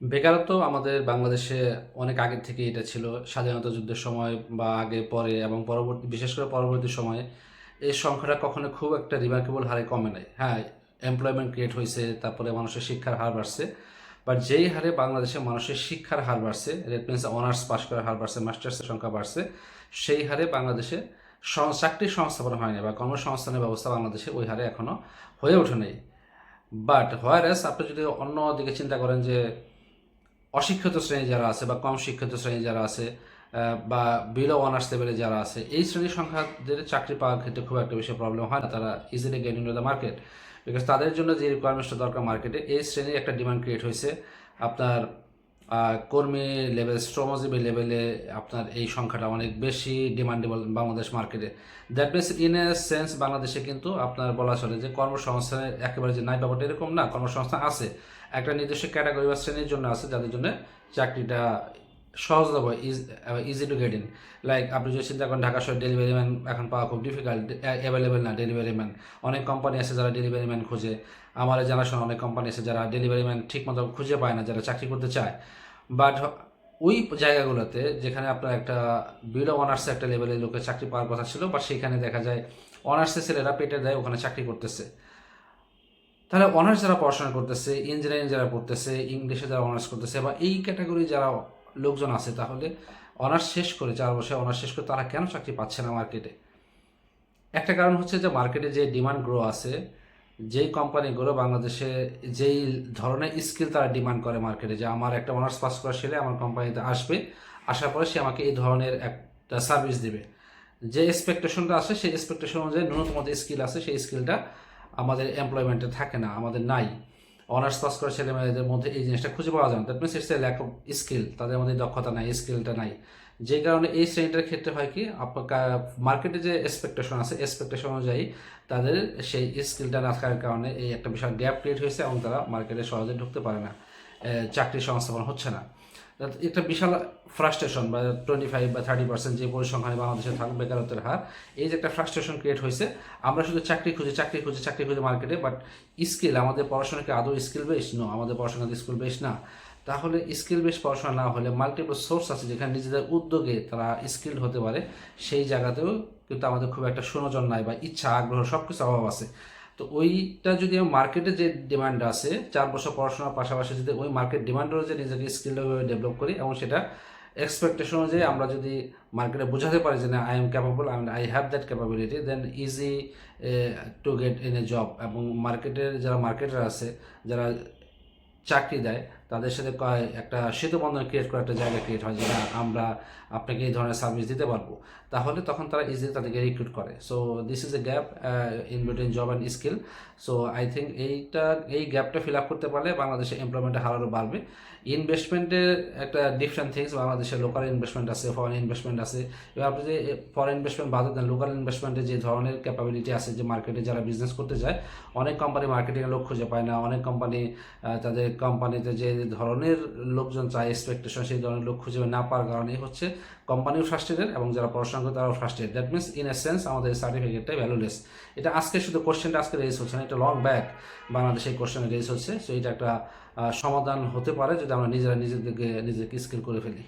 বেকারত্ব আমাদের বাংলাদেশে অনেক আগের থেকে এটা ছিল। স্বাধীনতা যুদ্ধের সময় বা আগে, পরে এবং পরবর্তী, বিশেষ করে পরবর্তী সময়ে এই সংখ্যাটা কখনো খুব একটা রিমার্কেবল হারে কমে নাই। হ্যাঁ এমপ্লয়মেন্ট ক্রিয়েট হয়েছে, তারপরে মানুষের শিক্ষার হার বাড়ছে। বাট যেই হারে বাংলাদেশে মানুষের শিক্ষার হার বাড়ছে রেট মিনস অনার্স পাস করার হার বাড়ছে মাস্টার্সের সংখ্যা বাড়ছে, সেই হারে বাংলাদেশে চাকরির সংস্থাপন হয়নি বা কর্মসংস্থানের ব্যবস্থা বাংলাদেশে ওই হারে এখনও হয়ে ওঠে নাই। বাট হোয়ারেস আপনি যদি অন্য দিকে চিন্তা করেন যে অশিক্ষিত শ্রেণি যারা আছে বা কম শিক্ষিত শ্রেণি যারা আছে বা বিলো অনার্স লেভেলে যারা আছে, এই শ্রেণির সংখ্যাদের চাকরি পাওয়ার ক্ষেত্রে খুব একটা বেশি প্রবলেম হয় না। তারা easily get in the market because তাদের জন্য যে রিকোয়ারমেন্টসটা দরকার মার্কেটে এই শ্রেণির একটা ডিমান্ড ক্রিয়েট হয়েছে। আপনার কর্মী লেভেল, শ্রমজীবী লেভেলে আপনার এই সংখ্যাটা অনেক বেশি ডিমান্ডেবল বাংলাদেশ মার্কেটে that means in a sense বাংলাদেশে কিন্তু আপনার বলা চলে যে কর্মসংস্থানের একেবারে যে নাই ব্যাপারটা এরকম না, কর্মসংস্থান আছে। একটা নির্দিষ্ট ক্যাটাগরি বা শ্রেণির জন্য আছে, যাদের জন্য চাকরিটা সহজ হবে easy to get in like আপনি যদি চিন্তা করেন ঢাকা শহর ডেলিভারি ম্যান এখন পাওয়া খুব ডিফিকাল্ট অ্যাভেলেবেল না ডেলিভারি ম্যান অনেক কোম্পানি আছে যারা ডেলিভারি ম্যান খুঁজে। আমার জানাশোনা অনেক কোম্পানি আছে যারা ডেলিভারি ম্যান ঠিক মতো খুঁজে পায় না, যারা চাকরি করতে চায়। বাট ওই জায়গাগুলোতে যেখানে আপনার একটা বিলো অনার্সে একটা লেভেলের লোকের চাকরি পাওয়ার কথা ছিল বা সেখানে দেখা যায় অনার্সের ছেলেরা পেটে দেয়, ওখানে চাকরি করতেছে। তাহলে অনার্স যারা পড়াশোনা করতেছে ইঞ্জিনিয়ারিং যারা পড়তেছে ইংলিশে যারা অনার্স করতেছে, বা এই ক্যাটাগরি যারা লোকজন আছে তাহলে অনার্স শেষ করে চার বছর অনার্স শেষ করে তারা কেন চাকরি পাচ্ছে না মার্কেটে একটা কারণ হচ্ছে যে মার্কেটে যে ডিমান্ড গ্রো আছে, যেই কোম্পানিগুলো বাংলাদেশে যেই ধরনের স্কিল তারা ডিমান্ড করে মার্কেটে যে আমার একটা অনার্স পাস করা ছেলে আমার কোম্পানিতে আসবে, আসার পরে সে আমাকে এই ধরনের একটা সার্ভিস দিবে। যে এক্সপেকটেশনটা আছে, সেই এক্সপেকটেশন অনুযায়ী ন্যূনতম যে স্কিল আছে, সেই স্কিলটা আমাদের এমপ্লয়মেন্টে থাকে না, আমাদের নাই। অনার্স পাস করা ছেলে মেয়েদের মধ্যে এই জিনিসটা খুঁজে পাওয়া যায় না। That means it's a lack of skill তাদের মধ্যে দক্ষতা নাই স্কিলটা নাই। যে কারণে এই শ্রেণীটার ক্ষেত্রে হয় কি মার্কেটে যে এক্সপেকটেশন আছে এক্সপেকটেশন অনুযায়ী তাদের সেই স্কিলটা না থাকার কারণে এই একটা বিশাল গ্যাপ ক্রিয়েট হয়েছে এবং তারা মার্কেটে সহজে ঢুকতে পারে না। এ, চাকরির সংস্থাপন হচ্ছে না। একটা বিশাল ফ্রাস্ট্রেশন বা টোয়েন্টি ফাইভ বা থার্টি পার্সেন্ট যে পরিসংখ্যানে বাংলাদেশে থাক বেকারত্বের হার এই যে একটা ফ্রাস্ট্রেশন ক্রিয়েট হয়েছে আমরা শুধু চাকরি খুঁজে চাকরি খুঁজে চাকরি খুঁজে মার্কেটে বাট স্কিল আমাদের পড়াশোনাকে আদৌ স্কিল বেস নো আমাদের পড়াশোনা স্কুল বেস না। তাহলে স্কিল বেস পড়াশোনা না হলে মাল্টিপল সোর্স আছে যেখানে নিজেদের উদ্যোগে তারা স্কিল হতে পারে সেই জায়গাতেও কিন্তু আমাদের খুব একটা সুনজন নাই বা ইচ্ছা আগ্রহ সব কিছু অভাব আছে। তো ওইটা যদি মার্কেটে যে ডিমান্ড আছে চার বছর পড়াশোনার পাশাপাশি যদি ওই মার্কেট ডিমান্ড অনুযায়ী নিজেকে স্কিল ডেভেলপ করি এবং সেটা এক্সপেকটেশন অনুযায়ী আমরা যদি মার্কেটে বোঝাতে পারি যে না I am capable I I have that capability then easy to get in a job এবং মার্কেটের যারা মার্কেটার আছে, যারা চাকরি দেয় তাদের সাথে একটা সেতুবন্ধন ক্রিয়েট করার একটা জায়গা ক্রিয়েট হয় যে না আমরা আপনাকে এই ধরনের সার্ভিস দিতে পারব। তাহলে তখন তারা ইজিলি তাদেরকে রিক্রুট করে। So this is a gap in between job and skill so I think এইটা, এই গ্যাপটা ফিল আপ করতে পারলে বাংলাদেশে এমপ্লয়মেন্টের হার আরও বাড়বে। ইনভেস্টমেন্টের একটা ডিফারেন্ট থিংস বাংলাদেশে লোকাল ইনভেস্টমেন্ট আছে ফরেন ইনভেস্টমেন্ট আছে। এবার আপনি যে ফরেন ইনভেস্টমেন্ট বাদে দেন লোকাল ইনভেস্টমেন্টে যে ধরনের ক্যাপাবিলিটি আছে, যে মার্কেটে যারা বিজনেস করতে যায় অনেক কোম্পানি মার্কেটিংয়ে লোক খুঁজে পায় না। অনেক কোম্পানি তাদের কোম্পানিতে যে ধরনের লোকজন চায় এক্সপেকটেশন সেই ধরনের লোক খুঁজে না পাওয়ার কারণে হচ্ছে কোম্পানিও ফ্রাস্ট্রেটেড এবং যারা পড়াশোনা করে তারাও frustrated that means in a sense আমাদের সার্টিফিকেটটাই ভ্যালুলেস এটা আজকে শুধু কোশ্চেনটা আজকে রেজ হচ্ছে না, এটা লং ব্যাক বাংলাদেশে এই কোশ্চেনে রেজ হচ্ছে। সো এটা একটা সমাধান হতে পারে যদি আমরা নিজেরা নিজেদেরকে নিজেকে স্কিল করে ফেলি।